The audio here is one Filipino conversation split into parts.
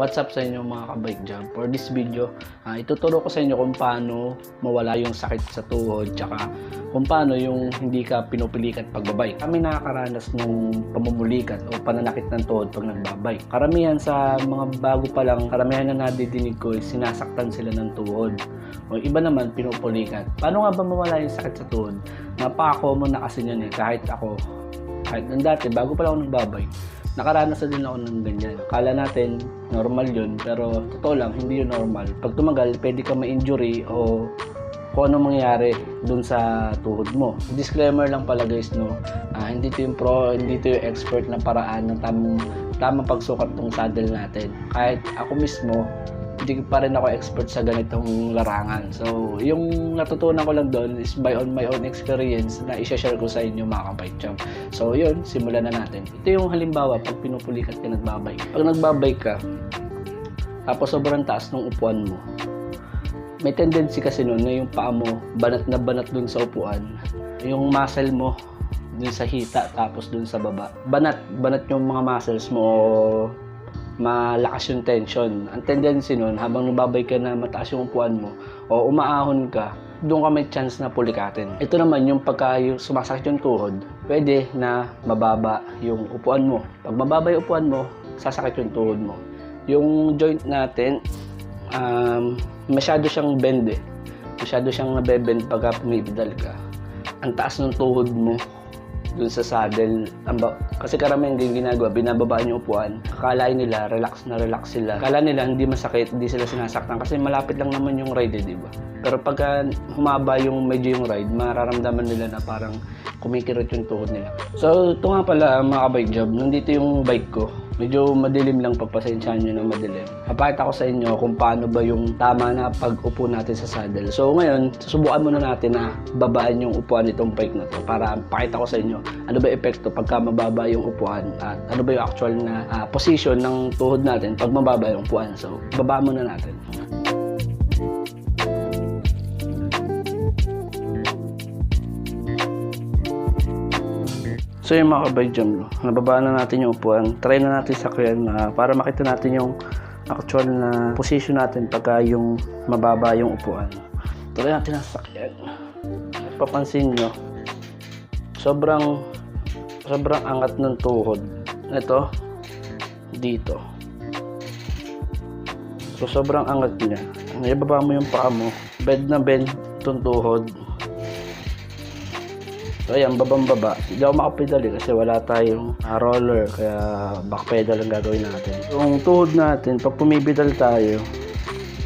What's up sa inyo mga kabike job? For this video, ah, ituturo ko sa inyo kung paano mawala yung sakit sa tuhod tsaka kung paano yung hindi ka pinupilikat pagbabike. Kami nakakaranas ng pamumulikat o pananakit ng tuhod pag nagbabike. Karamihan sa mga bago pa lang, karamihan na nadidinig ko is sinasaktan sila ng tuhod. O iba naman pinupulikat. Paano nga ba mawala yung sakit sa tuhod? Napaka-common na kasi yan eh. Kahit ako, kahit nung dati, bago pa lang ako nagbabike, nakaranas na din ako ng ganyan. Akala natin normal yun, pero totoo lang, hindi yun normal. Pag tumagal, pwede ka ma-injury o kung ano mangyari dun sa tuhod mo. Disclaimer lang pala guys, no? Ah, hindi to yung pro, hindi to yung expert na paraan ng tamang, tamang pagsukat ng saddle natin. Kahit ako mismo, hindi pa rin ako expert sa ganitong larangan. So, yung natutunan ko lang doon is by on my own experience na i-share ko sa inyo mga kabike champ. So, yun, simulan na natin. Ito yung halimbawa pag pinupulikat ka nagbabike. Pag nagbabike ka, tapos sobrang taas ng upuan mo, may tendency kasi nun na yung paa mo banat na banat dun sa upuan. Yung muscle mo dun sa hita tapos dun sa baba. Banat, banat yung mga muscles mo malakas yung tension. Ang tendency nun, habang nababay ka na mataas yung upuan mo o umaahon ka, doon ka may chance na pulikatin. Ito naman yung pagka yung sumasakit yung tuhod, pwede na mababa yung upuan mo. Pag mababa yung upuan mo, sasakit yung tuhod mo. Yung joint natin, um, masyado siyang bend eh. Masyado siyang nabebend pagka pumipidal ka. Ang taas ng tuhod mo, dun sa saddle. Ang ba- kasi karamihan din ginagawa, binababaan yung upuan. Akalain nila, relax na relax sila. Akala nila hindi masakit, hindi sila sinasaktan kasi malapit lang naman yung ride, eh, di ba? Pero pagka humaba yung medyo yung ride, mararamdaman nila na parang kumikirot yung tuhod nila. So, ito nga pala mga kabike job, nandito yung bike ko. Medyo madilim lang, pagpasensyahan nyo na madilim. Papakita ko sa inyo kung paano ba yung tama na pag-upo natin sa saddle. So ngayon, susubukan muna natin na babaan yung upuan nitong bike na to para pakita ko sa inyo ano ba epekto pagka mababa yung upuan at ano ba yung actual na ah, position ng tuhod natin pag mababa yung upuan. So, baba muna natin. So yung mga kabay nababa na natin yung upuan. Try na natin sakyan na para makita natin yung actual na position natin pagka yung mababa yung upuan. Try natin ang sakyan. Papansin nyo, sobrang sobrang angat ng tuhod. Ito, dito. So sobrang angat niya. Ibaba mo yung paa mo. Bed na bed itong tuhod. So ayan, babang baba. Hindi ako makapedal eh, kasi wala tayong ah, roller, kaya back pedal ang gagawin natin. Yung tuhod natin, pag pumibidal tayo,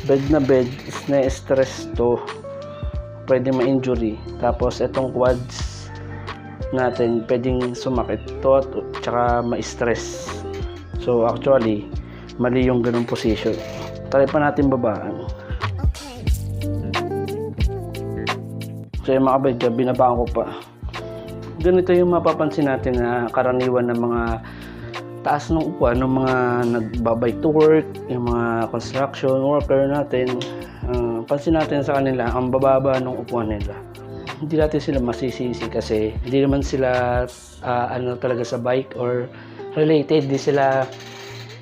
bed na bed is na-stress to. Pwede ma-injury. Tapos itong quads natin, pwedeng sumakit to at tsaka ma-stress. So actually, mali yung ganung position. Try pa natin babaan. So yung mga kabadya, binabaan ko pa ganito yung mapapansin natin na karaniwan ng mga taas ng upuan ng mga nagbabike to work, yung mga construction worker natin. Uh, pansin natin sa kanila, ang bababa ng upuan nila. Hindi natin sila masisisi kasi hindi naman sila uh, ano talaga sa bike or related, hindi sila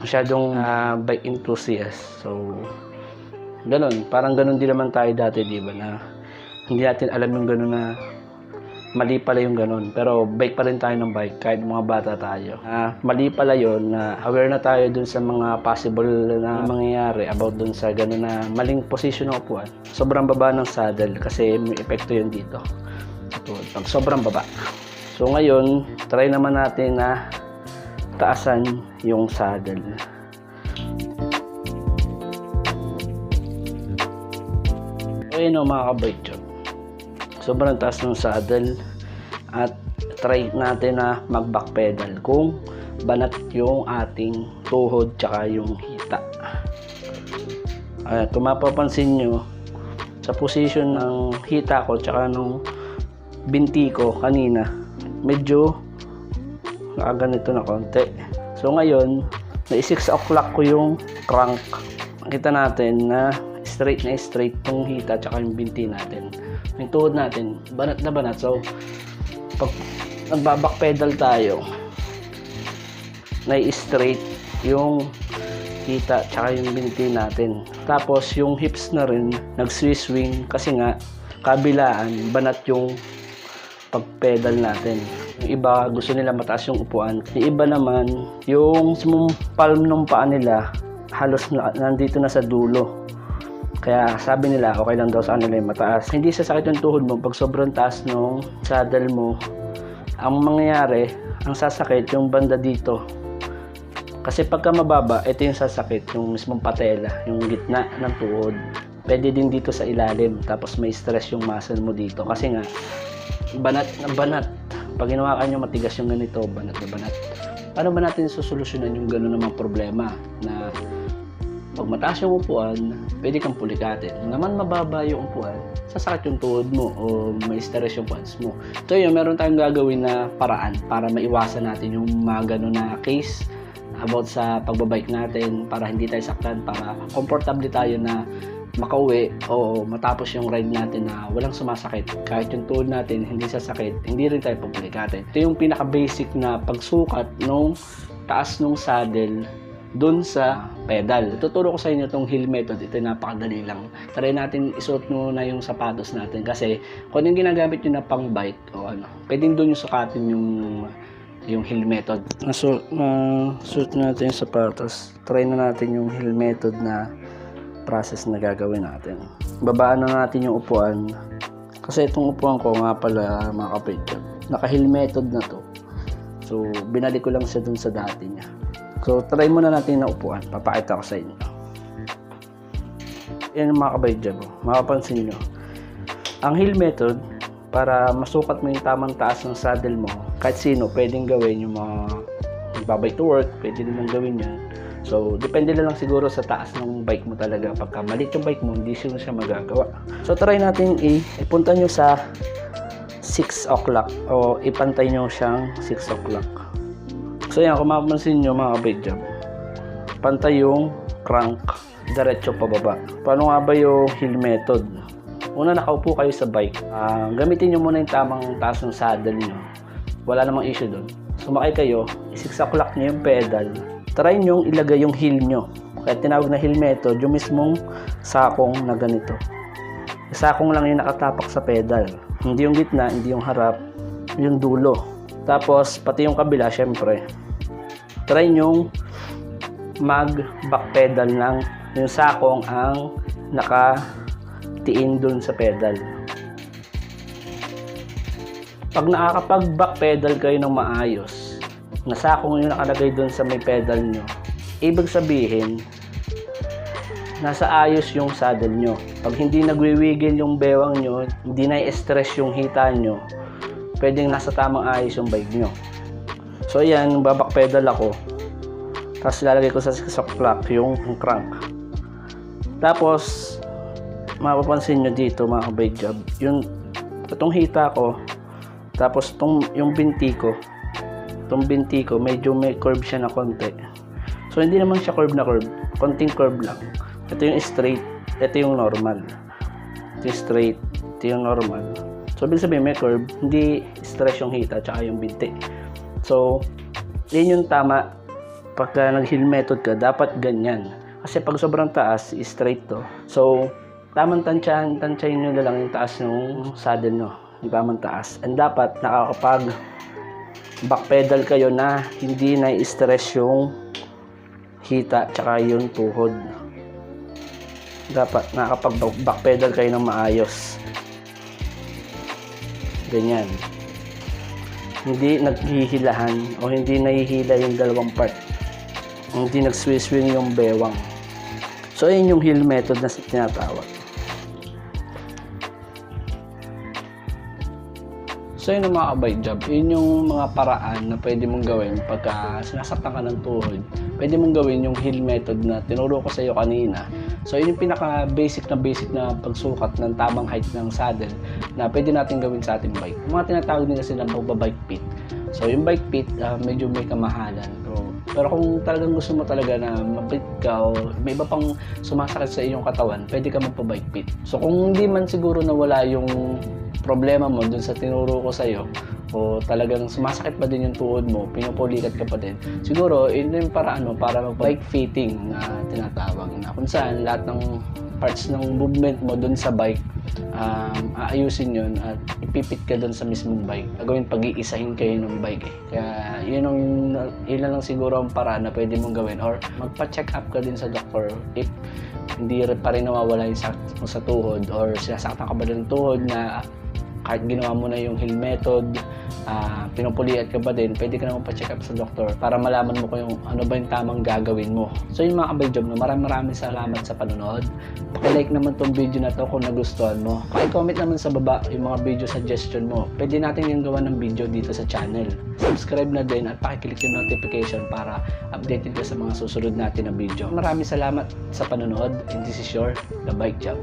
masyadong uh, bike enthusiast. So, ganun. Parang ganun din naman tayo dati, di ba, na hindi natin alam yung ganun na mali pala yung ganun. Pero bike pa rin tayo ng bike kahit mga bata tayo. Ah, mali pala yon na aware na tayo dun sa mga possible na mangyayari about dun sa ganun na maling position ng upuan. Sobrang baba ng saddle kasi may epekto yun dito. So, pag sobrang baba. So ngayon, try naman natin na taasan yung saddle. Ayun o mga kabike sobrang taas ng saddle. At try natin na mag back pedal kung banat yung ating tuhod tsaka yung hita. Uh, kung mapapansin nyo sa position ng hita ko tsaka nung binti ko kanina medyo nakaganito na konti. So ngayon na 6 o'clock ko yung crank. Kita natin na straight na straight tong hita tsaka yung binti natin yung tuhod natin banat na banat so pag nagbabak pedal tayo na straight yung kita tsaka yung binti natin. Tapos yung hips na rin nag-swing kasi nga kabilaan banat yung pag-pedal natin. Yung iba gusto nila mataas yung upuan. Yung iba naman yung palm ng paa nila halos na, nandito na sa dulo. Kaya sabi nila okay lang daw sa kanila yung mataas. Hindi sasakit yung tuhod mo pag sobrang taas nung saddle mo. Ang mangyayari, ang sasakit yung banda dito. Kasi pagka mababa, ito yung sasakit, yung mismong patela, yung gitna ng tuhod. Pwede din dito sa ilalim, tapos may stress yung muscle mo dito. Kasi nga, banat na banat. Pag ginawa ka nyo matigas yung ganito, banat na banat. Paano ba natin susolusyonan yung gano'n namang problema na pag mataas yung upuan, pwede kang pulikatin. Kung naman mababa yung upuan, sasakit yung tuhod mo o may stress yung pants mo. So yun, meron tayong gagawin na paraan para maiwasan natin yung mga gano'n na case about sa pagbabike natin para hindi tayo saktan, para komportable tayo na makauwi o matapos yung ride natin na walang sumasakit. Kahit yung tuhod natin hindi sasakit, hindi rin tayo pupulikatin. Ito yung pinaka-basic na pagsukat nung taas nung saddle dun sa pedal. Tuturo ko sa inyo itong heel method. Ito napakadali lang. Try natin isuot muna yung sapatos natin kasi kung yung ginagamit nyo na pang bike o ano, pwedeng dun yung sukatin yung yung heel method. So, uh, suot natin yung sapatos. Try na natin yung heel method na process na gagawin natin. Babaan na natin yung upuan. Kasi itong upuan ko nga pala mga kapatid, naka-heel method na to. So, binalik ko lang siya dun sa dati niya. So, try muna natin na upuan. Papakita ko sa inyo. Yan mga kabayad dyan. oh. Makapansin nyo. Ang heel method, para masukat mo yung tamang taas ng saddle mo, kahit sino, pwedeng gawin yung mga babay to work, pwede din gawin yan. So, depende na lang siguro sa taas ng bike mo talaga. Pagka malit yung bike mo, hindi siya siya magagawa. So, try natin i- ipunta nyo sa 6 o'clock o ipantay nyo siyang 6 o'clock. So yan, kung mapapansin nyo mga kabidjab, pantay yung crank, diretso pababa. Paano nga ba yung heel method? Una nakaupo kayo sa bike, Ah, gamitin nyo muna yung tamang taas ng saddle nyo. Wala namang issue doon. Sumakay kayo, i-6 o'clock nyo yung pedal, try nyo ilagay yung heel nyo. Kaya tinawag na heel method, yung mismong sakong na ganito. Sakong lang yung nakatapak sa pedal. Hindi yung gitna, hindi yung harap, yung dulo. Tapos, pati yung kabila, syempre. Try nyong mag backpedal ng yung sakong ang nakatiin dun sa pedal. Pag nakakapag backpedal kayo ng maayos, na sakong yung nakalagay dun sa may pedal nyo, ibig sabihin, nasa ayos yung saddle nyo. Pag hindi nagwiwigil yung bewang nyo, hindi na stress yung hita nyo, pwedeng nasa tamang ayos yung bike nyo. So yan, babak pedal ako. Tapos lalagay ko sa 6 o'clock yung crank. Tapos, mapapansin nyo dito mga kabike job, yung itong hita ko, tapos itong, yung binti ko, itong binti ko, medyo may curve siya na konti. So, hindi naman siya curve na curve. Konting curve lang. Ito yung straight. Ito yung normal. Ito yung straight. Ito yung normal. So, ibig sabihin may curve. Hindi stress yung hita tsaka yung binti. So, yun yung tama. Pagka nag-heel method ka, dapat ganyan. Kasi pag sobrang taas, straight to. So, tamang tansyahan, tansyahin nyo na lang yung taas ng saddle nyo. Yung tamang taas. And dapat nakakapag backpedal kayo na hindi na-stress yung hita tsaka yung tuhod. Dapat nakakapag backpedal kayo ng maayos. Ganyan. Hindi naghihilahan o hindi nahihila yung dalawang part. Hindi nag-swing yung bewang. So, yun yung heel method na tinatawag. So yun ang mga kabike job, yun yung mga paraan na pwede mong gawin pagka sinasaktan ka ng tuhod. Pwede mong gawin yung heel method na tinuro ko sa iyo kanina. So yun yung pinaka basic na basic na pagsukat ng tamang height ng saddle na pwede natin gawin sa ating bike. Yung mga tinatawag din kasi na bike pit. So yung bike pit, ah, medyo may kamahalan. So, pero kung talagang gusto mo talaga na mapit ka o may iba pang sumasakit sa iyong katawan, pwede ka magpa-bike pit. So kung hindi man siguro nawala yung problema mo dun sa tinuro ko sa iyo, o talagang sumasakit pa din yung tuhod mo, pinupulikat ka pa din, siguro, yun yung paraan mo para mag-bike fitting na tinatawag na kung saan lahat ng parts ng movement mo dun sa bike, um, aayusin yun at ipipit ka dun sa mismong bike. Gagawin pag-iisahin kayo ng bike eh. Kaya yun, ang, na lang siguro ang paraan na pwede mong gawin or magpa-check up ka din sa doctor if hindi pa rin nawawala yung sakit mo sa tuhod or sinasaktan ka ba ng tuhod na kahit ginawa mo na yung heal method, ah pinupuliat ka ba din, pwede ka naman pa-check up sa doktor para malaman mo kung yung, ano ba yung tamang gagawin mo. So yung mga kabay job, no, maraming maraming salamat sa panonood. Paki-like naman tong video na to kung nagustuhan mo. Paki-comment naman sa baba yung mga video suggestion mo. Pwede natin yung gawa ng video dito sa channel. Subscribe na din at paki-click yung notification para updated ka sa mga susunod natin na video. Maraming salamat sa panonood and this is your The Bike Job.